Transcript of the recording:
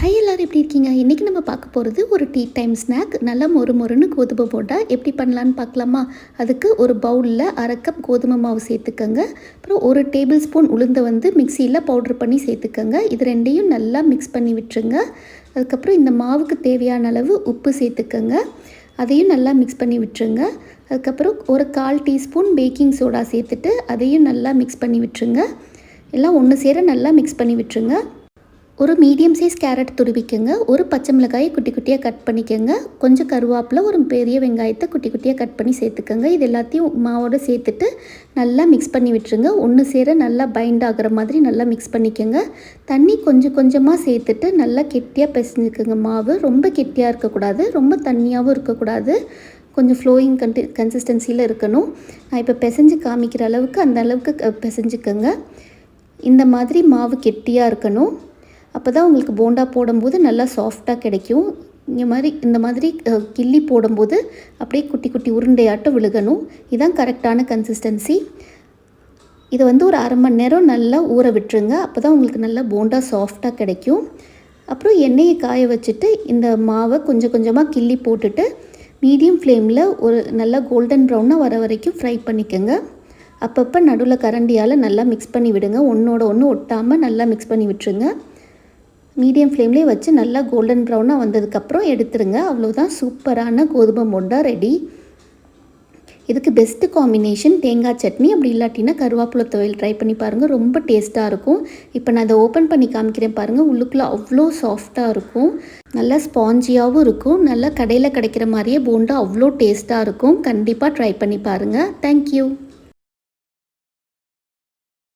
Hi எல்லோரும் எப்படி இருக்கீங்க? இன்றைக்கி நம்ம பார்க்க போகிறது ஒரு டீ டைம் ஸ்நாக் நல்லா மொறு மொறுன்னு கோதுமை போட்டால் எப்படி பண்ணலான்னு பார்க்கலாமா? அதுக்கு ஒரு பவுலில் அரை கப் கோதுமை மாவு சேர்த்துக்கோங்க. அப்புறம் ஒரு டேபிள் ஸ்பூன் உளுந்தை வந்து மிக்சியில் பவுட்ரு பண்ணி சேர்த்துக்கோங்க. இது ரெண்டையும் நல்லா மிக்ஸ் பண்ணி விட்டுருங்க. அதுக்கப்புறம் இந்த மாவுக்கு தேவையான அளவு உப்பு சேர்த்துக்கோங்க. அதையும் நல்லா மிக்ஸ் பண்ணி விட்டுருங்க. அதுக்கப்புறம் ஒரு கால் டீஸ்பூன் பேக்கிங் சோடா சேர்த்துட்டு அதையும் நல்லா மிக்ஸ் பண்ணி விட்டுருங்க. எல்லாம் ஒன்று சேர நல்லா மிக்ஸ் பண்ணி விட்டுருங்க. ஒரு மீடியம் சைஸ் கேரட் துருவிக்கோங்க. ஒரு பச்சை மிளகாயை குட்டி குட்டியாக கட் பண்ணிக்கோங்க. கொஞ்சம் கருவேப்பிலை ஒரு பெரிய வெங்காயத்தை குட்டி குட்டியாக கட் பண்ணி சேர்த்துக்கோங்க. இது எல்லாத்தையும் மாவோடு சேர்த்துட்டு நல்லா மிக்ஸ் பண்ணி விட்டுருங்க. ஒன்று சேர நல்லா பைண்ட் ஆகிற மாதிரி நல்லா மிக்ஸ் பண்ணிக்கோங்க. தண்ணி கொஞ்சம் கொஞ்சமாக சேர்த்துட்டு நல்லா கெட்டியாக பிசைஞ்சுக்கோங்க மாவு. ரொம்ப கெட்டியாக இருக்கக்கூடாது. ரொம்ப தண்ணியாகவும் இருக்கக்கூடாது. கொஞ்சம் ஃப்ளோயிங் கன்டி கன்சிஸ்டன்சியில் இருக்கணும். நான் இப்போ பிசைஞ்சு காமிக்கிற அளவுக்கு அந்த அளவுக்கு க- பிசைஞ்சுக்கோங்க. இந்த மாதிரி மாவு கெட்டியாக இருக்கணும். அப்போ தான் உங்களுக்கு போண்டா போடும்போது நல்லா சாஃப்டாக கிடைக்கும். இந்த மாதிரி இந்த மாதிரி கிள்ளி போடும்போது அப்படியே குட்டி குட்டி உருண்டையாட்டம் விழுகணும். இதுதான் கரெக்டான கன்சிஸ்டன்சி இதை வந்து ஒரு அரை மணி நேரம் நல்லா ஊற விட்டுருங்க. அப்போ தான் உங்களுக்கு நல்லா போண்டா சாஃப்டாக கிடைக்கும். அப்புறம் எண்ணெயை காய வச்சுட்டு இந்த மாவை கொஞ்சம் கொஞ்சமாக கிள்ளி போட்டுட்டு மீடியம் ஃப்ளேமில் ஒரு நல்லா கோல்டன் ப்ரௌனாக வர வரைக்கும் ஃப்ரை பண்ணிக்கோங்க. அப்பப்போ நடுவில் கரண்டியால் நல்லா மிக்ஸ் பண்ணி விடுங்க. ஒன்றோட ஒன்று ஒட்டாமல் நல்லா மிக்ஸ் பண்ணி விட்டுருங்க. மீடியம் ஃப்ளேம்லேயே வச்சு நல்லா கோல்டன் ப்ரௌனாக வந்ததுக்கப்புறம் எடுத்துருங்க. அவ்வளோதான் சூப்பரான கோதுமை போண்டா ரெடி இதுக்கு பெஸ்ட்டு காம்பினேஷன் தேங்காய் சட்னி. அப்படி இல்லாட்டினா கருவேப்பிலை துவையல் ட்ரை பண்ணி பாருங்கள் ரொம்ப டேஸ்ட்டாக இருக்கும். இப்போ நான் அதை ஓப்பன் பண்ணி காமிக்கிறேன் பாருங்கள் உள்ளுக்குள்ளே அவ்வளோ சாஃப்டாக இருக்கும். நல்லா ஸ்பாஞ்சியாகவும் இருக்கும். நல்லா கடையில் கிடைக்கிற மாதிரியே போண்டா அவ்வளோ டேஸ்ட்டாக இருக்கும். கண்டிப்பாக ட்ரை பண்ணி பாருங்கள் தேங்க்யூ